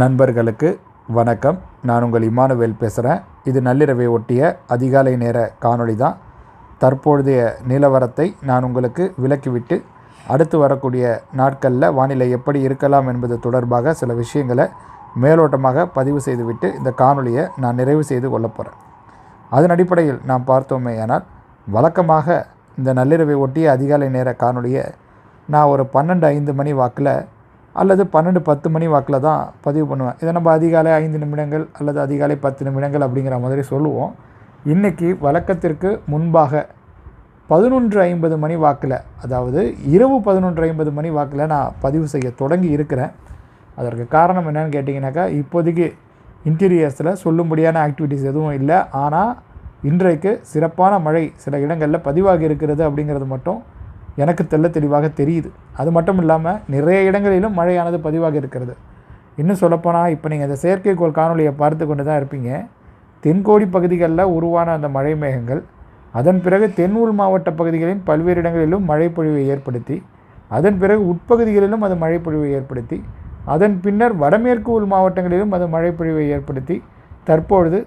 நண்பர்களுக்கு வணக்கம். நான் உங்கள் இமானுவேல் பேசுகிறேன் இது நள்ளிரவை ஒட்டிய அதிகாலை நேர காணொளி தான். தற்பொழுதைய நிலவரத்தை நான் உங்களுக்கு விலக்கிவிட்டு அடுத்து வரக்கூடிய நாட்களில் வானிலை எப்படி இருக்கலாம் என்பது தொடர்பாக சில விஷயங்களை மேலோட்டமாக பதிவு செய்துவிட்டு இந்த காணொளியை நான் நிறைவு செய்து கொள்ளப் போகிறேன் அதன் அடிப்படையில் நாம் பார்த்தோமேயானால் வழக்கமாக இந்த நள்ளிரவை ஒட்டிய அதிகாலை நேர காணொளியை நான் ஒரு பன்னெண்டு ஐந்து மணி வாக்கில் அல்லது பன்னெண்டு பத்து மணி வாக்கில் தான் பதிவு பண்ணுவேன். இதை நம்ம அதிகாலை ஐந்து நிமிடங்கள் அல்லது அதிகாலை பத்து நிமிடங்கள் அப்படிங்கிற மாதிரி சொல்லுவோம். இன்றைக்கி வழக்கத்திற்கு முன்பாக பதினொன்று ஐம்பது மணி வாக்கில் அதாவது இரவு பதினொன்று ஐம்பது மணி வாக்கில் நான் பதிவு செய்ய தொடங்கி இருக்கிறேன். அதற்கு காரணம் என்னன்னு கேட்டிங்கனாக்கா இப்போதைக்கு இன்டீரியர்ஸில் சொல்லும்படியான ஆக்டிவிட்டீஸ் எதுவும் இல்லை. ஆனால் இன்றைக்கு சிறப்பான மழை சில இடங்களில் பதிவாகி இருக்கிறது அப்படிங்கிறது மட்டும் எனக்கு தெள்ள தெளிவாக தெரியுது. அது மட்டும் இல்லாமல் நிறைய இடங்களிலும் மழையானது பதிவாக இருக்கிறது. இன்னும் சொல்லப்போனால் இப்போ நீங்கள் அந்த செயற்கைக்கோள் காணொலியை பார்த்து கொண்டு தான் இருப்பீங்க. தென்கோடி பகுதிகளில் உருவான அந்த மழை மேகங்கள் அதன் பிறகு தென் உள் மாவட்ட பகுதிகளின் பல்வேறு இடங்களிலும் மழைப்பொழிவை ஏற்படுத்தி அதன் பிறகு உட்பகுதிகளிலும் அது மழைப்பொழிவை ஏற்படுத்தி அதன் பின்னர் வடமேற்கு உள் மாவட்டங்களிலும் அது மழைப்பொழிவை ஏற்படுத்தி தற்பொழுது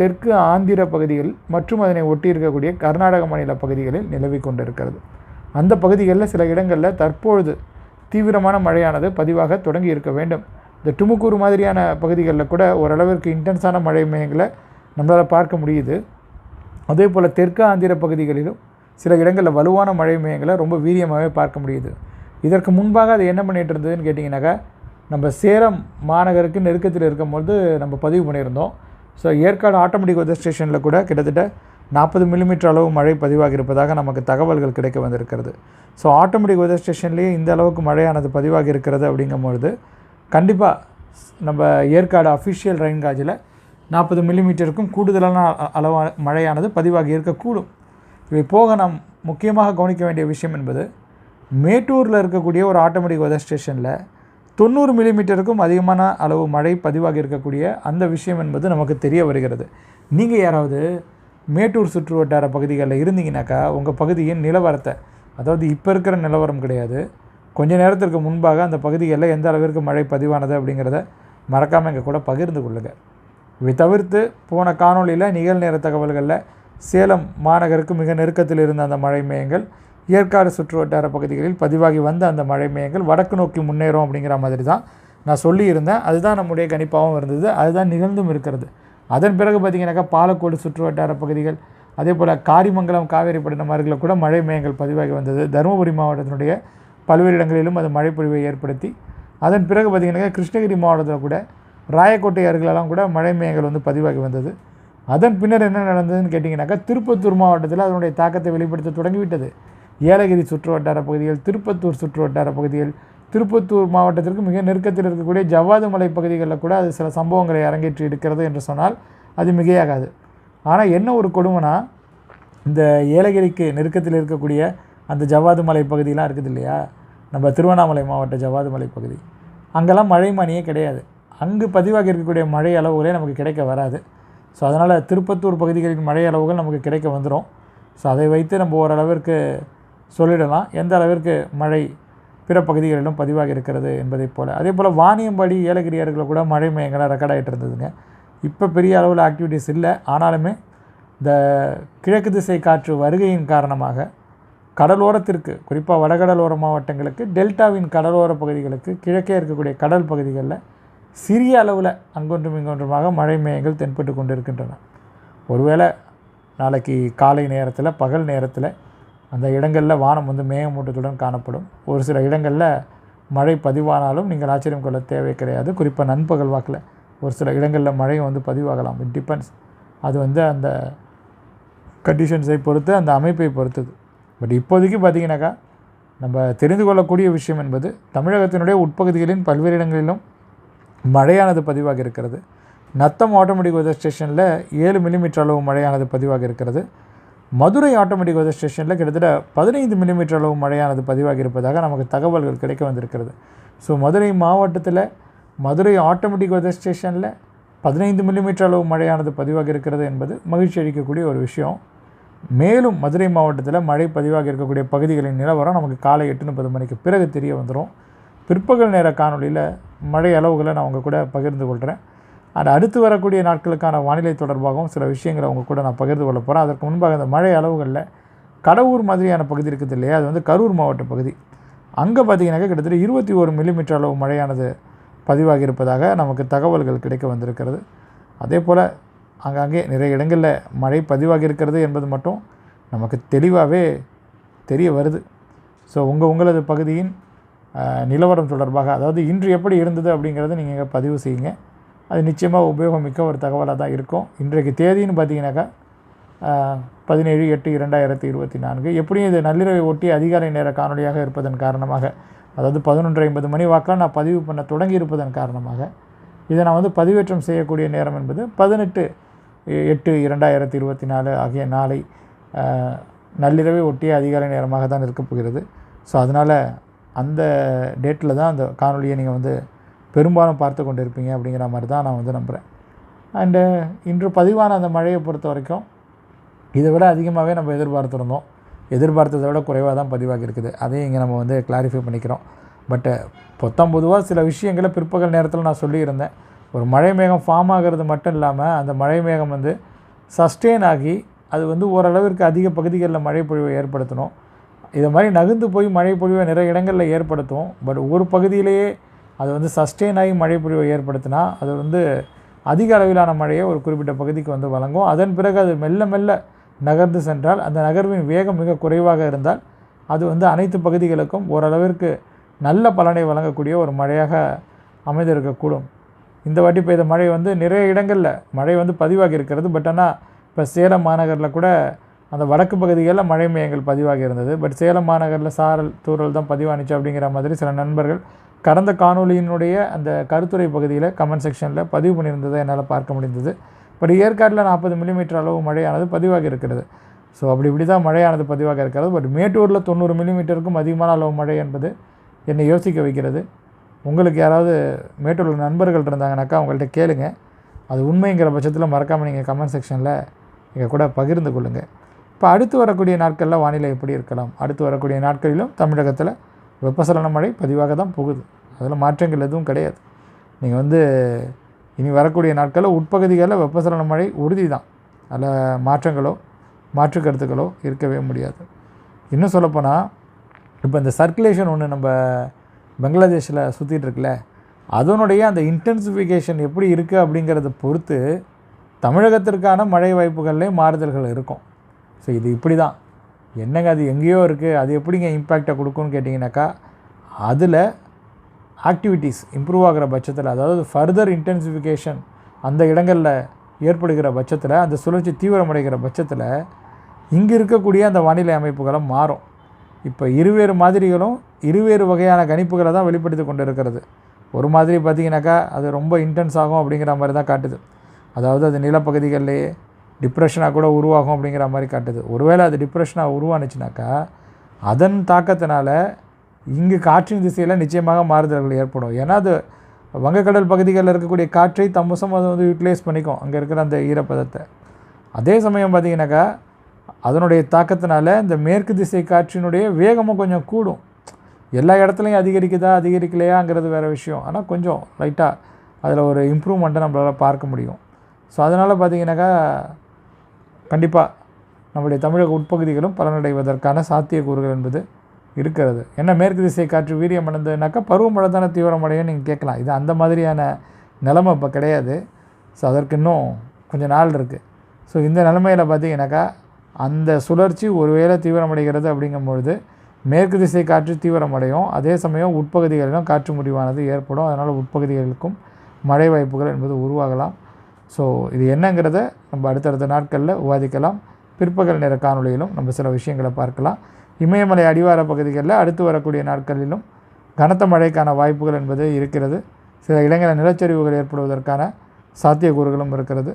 தெற்கு ஆந்திர பகுதிகள் மற்றும் அதனை ஒட்டி இருக்கக்கூடிய கர்நாடக மாநில பகுதிகளில் நிலவி கொண்டிருக்கிறது. அந்த பகுதிகளில் சில இடங்களில் தற்பொழுது தீவிரமான மழையானது பதிவாக தொடங்கி இருக்க வேண்டும். இந்த டுமுக்கூர் மாதிரியான பகுதிகளில் கூட ஓரளவிற்கு இன்டென்ஸான மழை மையங்களை நம்மளால் பார்க்க முடியுது. அதே போல் தெற்கு ஆந்திர பகுதிகளிலும் சில இடங்களில் வலுவான மழை மையங்களை ரொம்ப வீரியமாகவே பார்க்க முடியுது. இதற்கு முன்பாக அது என்ன பண்ணிகிட்டு இருந்ததுன்னு கேட்டிங்கனாக்கா நம்ம சேலம் மாநகருக்கு நெருக்கத்தில் இருக்கும்போது நம்ம பதிவு பண்ணியிருந்தோம். ஸோ ஏற்காடு ஆட்டோமேட்டிக் வெதர் ஸ்டேஷனில் கூட கிட்டத்தட்ட நாற்பது மில்லிமீட்டர் அளவு மழை பதிவாகி இருப்பதாக நமக்கு தகவல்கள் கிடைக்க வந்திருக்கிறது. ஸோ ஆட்டோமேட்டிக் வெதர் ஸ்டேஷன்லேயே இந்த அளவுக்கு மழையானது பதிவாகி இருக்கிறது அப்படிங்கும்பொழுது கண்டிப்பாக நம்ம ஏற்காடு அஃபிஷியல் ரெயின் காஜில் நாற்பது மில்லிமீட்டருக்கும் கூடுதலான அளவான மழையானது பதிவாகி இருக்கக்கூடும் இவை போக நாம் முக்கியமாக கவனிக்க வேண்டிய விஷயம் என்பது மேட்டூரில் இருக்கக்கூடிய ஒரு ஆட்டோமேட்டிக் வெதர் ஸ்டேஷனில் தொண்ணூறு மில்லிமீட்டருக்கும் அதிகமான அளவு மழை பதிவாகி இருக்கக்கூடிய அந்த விஷயம் என்பது நமக்கு தெரிய வருகிறது. நீங்கள் யாராவது மேட்டூர் சுற்று வட்டார பகுதிகளில் இருந்தீங்கனாக்கா உங்கள் பகுதியின் நிலவரத்தை அதாவது இப்போ இருக்கிற நிலவரம் கிடையாது. கொஞ்ச நேரத்திற்கு முன்பாக அந்த பகுதிகளில் எந்த அளவிற்கு மழை பதிவானது அப்படிங்கிறத மறக்காமல் எங்கள் கூட பகிர்ந்து கொள்ளுங்கள் இவை தவிர்த்து போன காணொலியில் நிகழ்நேர தகவல்களில் சேலம் மாநகருக்கு மிக நெருக்கத்தில் இருந்த அந்த மழை மேயங்கள் ஏற்காடு சுற்று வட்டார பகுதிகளில் பதிவாகி வந்த அந்த மழை மேயங்கள் வடக்கு நோக்கி முன்னேறும் அப்படிங்கிற மாதிரி தான் நான் சொல்லியிருந்தேன். அதுதான் நம்முடைய கணிப்பாகவும் இருந்தது. அதுதான் நிகழ்ந்தும் இருக்கிறது. அதன் பிறகு பார்த்திங்கனாக்கா பாலக்கோடு சுற்று வட்டார பகுதிகள் அதே போல் காரிமங்கலம் காவேரிப்பட்டினம் அருகில் கூட மழை மேயங்கள் பதிவாகி வந்தது. தருமபுரி மாவட்டத்தினுடைய பல்வேறு இடங்களிலும் அது மழைப்பொழிவை ஏற்படுத்தி அதன் பிறகு பார்த்திங்கனாக்கா கிருஷ்ணகிரி மாவட்டத்தில் கூட ராயக்கோட்டை அருகிலெல்லாம் கூட மழை மேயங்கள் வந்து பதிவாகி வந்தது. அதன் பின்னர் என்ன நடந்ததுன்னு கேட்டிங்கனாக்கா திருப்பத்தூர் மாவட்டத்தில் அதனுடைய தாக்கத்தை வெளிப்படுத்த தொடங்கிவிட்டது. ஏலகிரி சுற்று வட்டார பகுதிகள் திருப்பத்தூர் சுற்று வட்டார பகுதிகள் திருப்பத்தூர் மாவட்டத்திற்கு மிக நெருக்கத்தில் இருக்கக்கூடிய ஜவ்வாது மலை பகுதிகளில் கூட அது சில சம்பவங்களை அரங்கேற்றி இருக்கிறது என்று சொன்னால் அது மிகையாகாது. ஆனால் என்ன ஒரு கொடுமைனா இந்த ஏலகிரிக்கு நெருக்கத்தில் இருக்கக்கூடிய அந்த ஜவ்வாது மலை பகுதியெலாம் இருக்குது இல்லையா? நம்ம திருவண்ணாமலை மாவட்ட ஜவ்வாது மலை பகுதி. அங்கெல்லாம் மழை மணியே கிடையாது. அங்கு பதிவாகி இருக்கக்கூடிய மழை அளவுகளே நமக்கு கிடைக்க வராது. ஸோ அதனால் திருப்பத்தூர் பகுதிகளின் மழை அளவுகள் நமக்கு கிடைக்க வந்துடும் ஸோ அதை வைத்து நம்ம ஓரளவிற்கு சொல்லிடலாம். எந்த அளவிற்கு மழை பிற பகுதிகளிலும் பதிவாக இருக்கிறது என்பதைப் போல். அதே போல் வாணியம்பாடி ஏலகிரி அருகில் கூட மழை மயங்களாக ரெக்கார்ட் ஆகிட்டு இருந்ததுங்க. இப்போ பெரிய அளவில் ஆக்டிவிட்டிஸ் இல்லை. ஆனாலுமே இந்த கிழக்கு திசை காற்று வருகையின் காரணமாக கடலோரத்திற்கு குறிப்பாக வடகடலோர மாவட்டங்களுக்கு டெல்டாவின் கடலோர பகுதிகளுக்கு கிழக்கே இருக்கக்கூடிய கடல் பகுதிகளில் சிறிய அளவில் அங்கொன்றும் இங்கொன்றுமாக மழை மேயங்கள் தென்பட்டு கொண்டு இருக்கின்றன ஒருவேளை நாளைக்கு காலை நேரத்தில் பகல் நேரத்தில் அந்த இடங்களில் வானம் வந்து மேகமூட்டத்துடன் காணப்படும். ஒரு சில இடங்களில் மழை பதிவானாலும் நீங்கள் ஆச்சரியம் கொள்ள தேவை கிடையாது. குறிப்பாக நண்பகல் வாக்கில் ஒரு சில இடங்களில் மழையும் வந்து பதிவாகலாம். இட் டிபெண்ட்ஸ் அது வந்து அந்த கண்டிஷன்ஸை பொறுத்து அந்த அமைப்பை பொறுத்தது. பட் இப்போதைக்கு பார்த்திங்கனாக்கா நம்ம தெரிந்து கொள்ளக்கூடிய விஷயம் என்பது தமிழகத்தினுடைய உட்பகுதிகளின் பல்வேறு இடங்களிலும் மழையானது பதிவாக இருக்கிறது. நத்தம் ஆட்டோமேட்டிக் வெதர் ஸ்டேஷனில் ஏழு மில்லிமீட்டர் அளவு மழையானது பதிவாக இருக்கிறது. மதுரை ஆட்டோமேட்டிக் வெதர் ஸ்டேஷனில் கிட்டத்தட்ட பதினைந்து மில்லிமீட்டர் அளவு மழையானது பதிவாகி இருப்பதாக நமக்கு தகவல்கள் கிடைக்க வந்திருக்கிறது. ஸோ மதுரை மாவட்டத்தில் மதுரை ஆட்டோமேட்டிக் வெதர் ஸ்டேஷனில் பதினைந்து மில்லிமீட்டர் அளவு மழையானது பதிவாகி இருக்கிறது என்பது மகிழ்ச்சி அளிக்கக்கூடிய ஒரு விஷயம். மேலும் மதுரை மாவட்டத்தில் மழை பதிவாகி இருக்கக்கூடிய பகுதிகளின் நிலவரம் நமக்கு காலை எட்டு முப்பது மணிக்கு பிறகு தெரிய வந்துடும் பிற்பகல் நேர காணொலியில் மழை அளவுகளை நான் உங்கள் கூட பகிர்ந்து கொள்கிறேன் அண்ட் அடுத்து வரக்கூடிய நாட்களுக்கான வானிலை தொடர்பாகவும் சில விஷயங்களை அவங்க கூட நான் பகிர்ந்து கொள்ள போகிறேன் அதற்கு முன்பாக அந்த மழை அளவுகளில் கடவுர் மாதிரியான பகுதி இருக்குது இல்லையா? அது வந்து கரூர் மாவட்ட பகுதி. அங்கே பார்த்தீங்கன்னாக்கா கிட்டத்தட்ட இருபத்தி ஒரு மில்லிமீட்டர் அளவு மழையானது பதிவாகி இருப்பதாக நமக்கு தகவல்கள் கிடைக்க வந்திருக்கிறது. அதே போல் அங்கங்கே நிறைய இடங்களில் மழை பதிவாகி இருக்கிறது என்பது மட்டும் நமக்கு தெளிவாகவே தெரிய வருது. ஸோ உங்கள் உங்களது பகுதியின் நிலவரம் தொடர்பாக அதாவது இன்று எப்படி இருந்தது அப்படிங்கிறத நீங்கள் பதிவு செய்யுங்க. அது நிச்சயமாக உபயோகமிக்க ஒரு தகவலாக தான் இருக்கும். இன்றைக்கு தேதின்னு பார்த்தீங்கன்னாக்கா பதினேழு எட்டு இரண்டாயிரத்தி இருபத்தி நான்கு. எப்படியும் இது நள்ளிரவை ஒட்டி அதிகாலை நேர காணொலியாக இருப்பதன் காரணமாக அதாவது பதினொன்று ஐம்பது மணி வாக்கில் நான் பதிவு பண்ண தொடங்கி இருப்பதன் காரணமாக இதை நான் வந்து பதிவேற்றம் செய்யக்கூடிய நேரம் என்பது பதினெட்டு எட்டு இரண்டாயிரத்தி இருபத்தி நாலு ஆகிய நாளை நள்ளிரவை ஒட்டிய அதிகாலை நேரமாக தான் இருக்கப் போகிறது ஸோ அதனால் அந்த டேட்டில் தான் அந்த காணொலியை நீங்கள் வந்து பெரும்பாலும் பார்த்து கொண்டிருப்பீங்க அப்படிங்கிற மாதிரி தான் நான் வந்து நம்புகிறேன் அண்டு uh, இன்று பதிவான அந்த மழையை பொறுத்த வரைக்கும் இதை விட அதிகமாகவே நம்ம எதிர்பார்த்துருந்தோம். எதிர்பார்த்ததை விட குறைவாக தான் பதிவாகி இருக்குது. அதையும் இங்கே நம்ம வந்து கிளாரிஃபை பண்ணிக்கிறோம். பட்டு uh, பொத்தாம் பொதுவாக சில விஷயங்களை பிற்பகல் நேரத்தில் நான் சொல்லியிருந்தேன். ஒரு மழை மேகம் ஃபார்ம் ஆகிறது மட்டும் இல்லாமல் அந்த மழை மேகம் வந்து சஸ்டெயின் ஆகி அது வந்து ஓரளவிற்கு அதிக பகுதிகளில் மழை பொழிவை ஏற்படுத்தணும். இதை மாதிரி நகர்ந்து போய் மழை பொழிவை நிறைய இடங்களில் ஏற்படுத்தும். பட் ஒரு பகுதியிலேயே அது வந்து சஸ்டெயின் ஆகி மழை பொழிவை ஏற்படுத்தினா அது வந்து அதிக அளவிலான மழையை ஒரு குறிப்பிட்ட பகுதிக்கு வந்து வழங்கும். அதன் பிறகு அது மெல்ல மெல்ல நகர்ந்து சென்றால் அந்த நகர்வின் வேகம் மிக குறைவாக இருந்தால் அது வந்து அனைத்து பகுதிகளுக்கும் ஓரளவிற்கு நல்ல பலனை வழங்கக்கூடிய ஒரு மழையாக அமைந்திருக்கக்கூடும். இந்த வாட்டி பெய்த மழை வந்து நிறைய இடங்களில் மழை வந்து பதிவாகி இருக்கிறது. பட் ஆனால் இப்போ சேலம் மாநகரில் கூட அந்த வடக்கு பகுதிகளில் மழை மையங்கள் பதிவாகி இருந்தது. பட் சேலம் மாநகரில் சாரல் தூறல் தான் பதிவானுச்சு அப்படிங்கிற மாதிரி சில நண்பர்கள் கடந்த காணொளியினுடைய அந்த கருத்துரை பகுதியில் கமெண்ட் செக்ஷனில் பதிவு பண்ணியிருந்ததை என்னால் பார்க்க முடிந்தது. பட் ஏற்காட்டில் நாற்பது மில்லிமீட்டர் அளவு மழையானது பதிவாகி இருக்கிறது. ஸோ அப்படி இப்படி தான் மழையானது பதிவாக இருக்கிறது. பட் மேட்டூரில் தொண்ணூறு மில்லிமீட்டருக்கும் அதிகமான அளவு மழை என்பது என்னை யோசிக்க வைக்கிறது. உங்களுக்கு யாராவது மேட்டூரில் நண்பர்கள் இருந்தாங்கனாக்கா அவங்கள்ட்ட கேளுங்க. அது உண்மைங்கிற பட்சத்தில் மறக்காமல் நீங்கள் கமெண்ட் செக்ஷனில் எங்கள் கூட பகிர்ந்து கொள்ளுங்கள் இப்போ அடுத்து வரக்கூடிய நாட்களில் வானிலை எப்படி இருக்கலாம்? அடுத்து வரக்கூடிய நாட்களிலும் தமிழகத்தில் வெப்பசலன மழை பதிவாக தான் போகுது. அதில் மாற்றங்கள் எதுவும் கிடையாது. நீங்கள் வந்து இனி வரக்கூடிய நாட்களில் உட்பகுதிகளில் வெப்பசலன மழை உறுதி தான் அதில் மாற்றங்களோ மாற்று கருத்துக்களோ இருக்கவே முடியாது. இன்னும் சொல்லப்போனால் இப்போ இந்த சர்க்குலேஷன் ஒன்று நம்ம பங்களாதேஷில் சுற்றிட்டு இருக்குல்ல அதனுடைய அந்த இன்டென்சிஃபிகேஷன் எப்படி இருக்குது அப்படிங்கிறத பொறுத்து தமிழகத்திற்கான மழை வாய்ப்புகள்லேயும் மாறுதல்கள் இருக்கும். ஸோ இது இப்படி தான் என்னங்க அது எங்கேயோ இருக்குது அது எப்படிங்க இம்பேக்டை கொடுக்கும்னு கேட்டிங்கனாக்கா அதில் ஆக்டிவிட்டீஸ் இம்ப்ரூவ் ஆகிற பட்சத்தில் அதாவது ஃபர்தர் இன்டென்சிஃபிகேஷன் அந்த இடங்களில் ஏற்படுகிற பட்சத்தில் அந்த சுழற்சி தீவிரமடைகிற பட்சத்தில் இங்கே இருக்கக்கூடிய அந்த வானிலை அமைப்புகளும் மாறும். இப்போ இருவேறு மாதிரிகளும் இருவேறு வகையான கணிப்புகளை தான் வெளிப்படுத்தி கொண்டு இருக்கிறது ஒரு மாதிரி பார்த்தீங்கன்னாக்கா அது ரொம்ப இன்டென்ஸ் ஆகும் அப்படிங்கிற மாதிரி தான் காட்டுது. அதாவது அது நிலப்பகுதிகளிலேயே டிப்ரெஷனாக கூட உருவாகும் அப்படிங்கிற மாதிரி காட்டுது. ஒருவேளை அது டிப்ரெஷனாக உருவானுச்சுனாக்கா அதன் தாக்கத்தினால இங்கு காற்றின் திசையில் நிச்சயமாக மாறுதல்கள் ஏற்படும். ஏன்னா அது வங்கக்கடல் பகுதிகளில் இருக்கக்கூடிய காற்றை தம்மசம் அது வந்து யூட்டிலைஸ் பண்ணிக்கும். அங்கே இருக்கிற அந்த ஈரப்பதத்தை. அதே சமயம் பார்த்திங்கனாக்கா அதனுடைய தாக்கத்தினால இந்த மேற்கு திசை காற்றினுடைய வேகமும் கொஞ்சம் கூடும். எல்லா இடத்துலையும் அதிகரிக்குதா அதிகரிக்கலையாங்கிறது வேறு விஷயம். ஆனால் கொஞ்சம் லைட்டாக அதில் ஒரு இம்ப்ரூவ்மெண்ட்டை நம்மளால் பார்க்க முடியும். ஸோ அதனால் பார்த்திங்கனாக்கா கண்டிப்பாக நம்முடைய தமிழக உட்பகுதிகளும் பலனடைவதற்கான சாத்தியக்கூறுகள் என்பது இருக்கிறது. என்ன மேற்கு திசை காற்று வீரியம் அடைந்ததுனாக்கா பருவமழை தானே தீவிரமடையும் நீங்கள் கேட்கலாம். இது அந்த மாதிரியான நிலமை இப்போ கிடையாது. ஸோ அதற்கு இன்னும் கொஞ்சம் நாள் இருக்குது ஸோ இந்த நிலமையில் பார்த்தீங்கன்னாக்கா அந்த சுழற்சி ஒருவேளை தீவிரமடைகிறது அப்படிங்கும்பொழுது மேற்கு திசை காற்று தீவிரமடையும். அதே சமயம் உட்பகுதிகளிலும் காற்று முடிவானது ஏற்படும். அதனால் உட்பகுதிகளுக்கும் மழை வாய்ப்புகள் என்பது உருவாகலாம். ஸோ இது என்னங்கிறத நம்ம அடுத்தடுத்த நாட்களில் விவாதிக்கலாம். பிற்பகல் நேர காணொளியிலும் நம்ம சில விஷயங்களை பார்க்கலாம். இமயமலை அடிவார பகுதிகளில் அடுத்து வரக்கூடிய நாட்களிலும் கனத்த மழைக்கான வாய்ப்புகள் என்பது இருக்கிறது. சில இடங்களில் நிலச்சரிவுகள் ஏற்படுவதற்கான சாத்தியக்கூறுகளும் இருக்கிறது.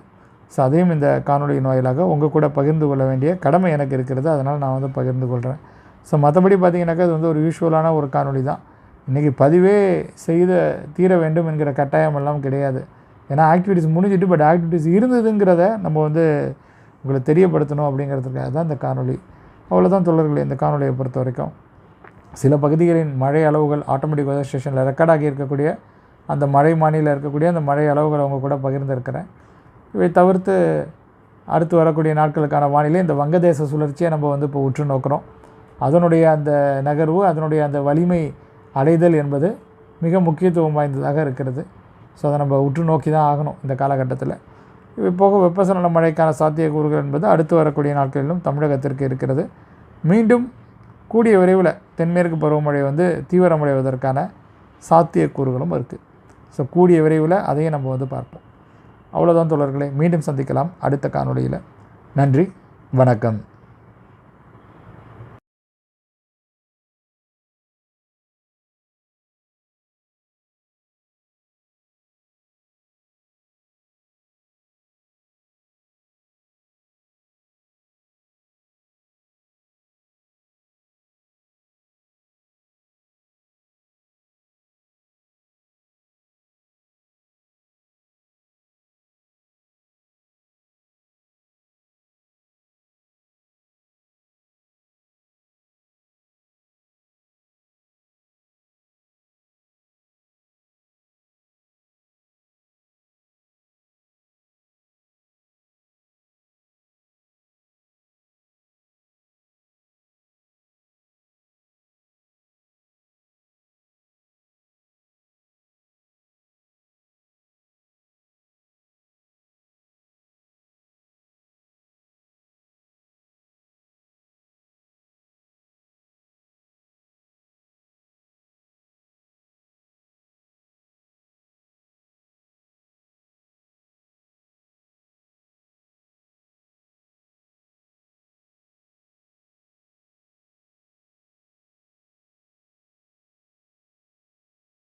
ஸோ அதையும் இந்த காணொளியின் வாயிலாக உங்கள் கூட பகிர்ந்து கொள்ள வேண்டிய கடமை எனக்கு இருக்கிறது. அதனால் நான் வந்து பகிர்ந்து கொள்கிறேன் ஸோ மற்றபடி பார்த்தீங்கன்னாக்கா இது வந்து ஒரு யூஸ்வலான ஒரு காணொளி தான். இன்றைக்கி பதிவே செய்த தீர வேண்டும் என்கிற கட்டாயமெல்லாம் கிடையாது. ஏன்னா ஆக்டிவிட்டிஸ் முடிஞ்சிட்டு பட் ஆக்டிவிட்டிஸ் இருந்ததுங்கிறத நம்ம வந்து உங்களுக்கு தெரியப்படுத்தணும் அப்படிங்கிறதுக்காக தான் இந்த காணொலி அவ்வளோதான் தொடர்களே இந்த காணொலியை பொறுத்த வரைக்கும். சில பகுதிகளின் மழை அளவுகள் ஆட்டோமேட்டிக் வெதர் ஸ்டேஷனில் ரெக்கார்டாகி இருக்கக்கூடிய அந்த மழை மாநிலம் இருக்கக்கூடிய அந்த மழை அளவுகள் அவங்க கூட பகிர்ந்துருக்கிறேன். இவை தவிர்த்து அடுத்து வரக்கூடிய நாட்களுக்கான வானிலை இந்த வங்கதேச சுழற்சியை நம்ம வந்து இப்போ உற்று நோக்கிறோம். அதனுடைய அந்த நகர்வு அதனுடைய அந்த வலிமை அடைதல் என்பது மிக முக்கியத்துவம் வாய்ந்ததாக இருக்கிறது. ஸோ அதை நம்ம உற்று நோக்கி தான் ஆகணும் இந்த காலகட்டத்தில். இவை போக வெப்பசலன மழைக்கான சாத்தியக்கூறுகள் என்பது அடுத்து வரக்கூடிய நாட்களிலும் தமிழகத்திற்கு இருக்கிறது. மீண்டும் கூடிய விரைவில் தென்மேற்கு பருவமழை வந்து தீவிரமடைவதற்கான சாத்தியக்கூறுகளும் இருக்குது ஸோ கூடிய விரைவில் அதையும் நம்ம வந்து பார்ப்போம். அவ்வளோதான் தோழர்களே மீண்டும் சந்திக்கலாம் அடுத்த காணொலியில் நன்றி வணக்கம்.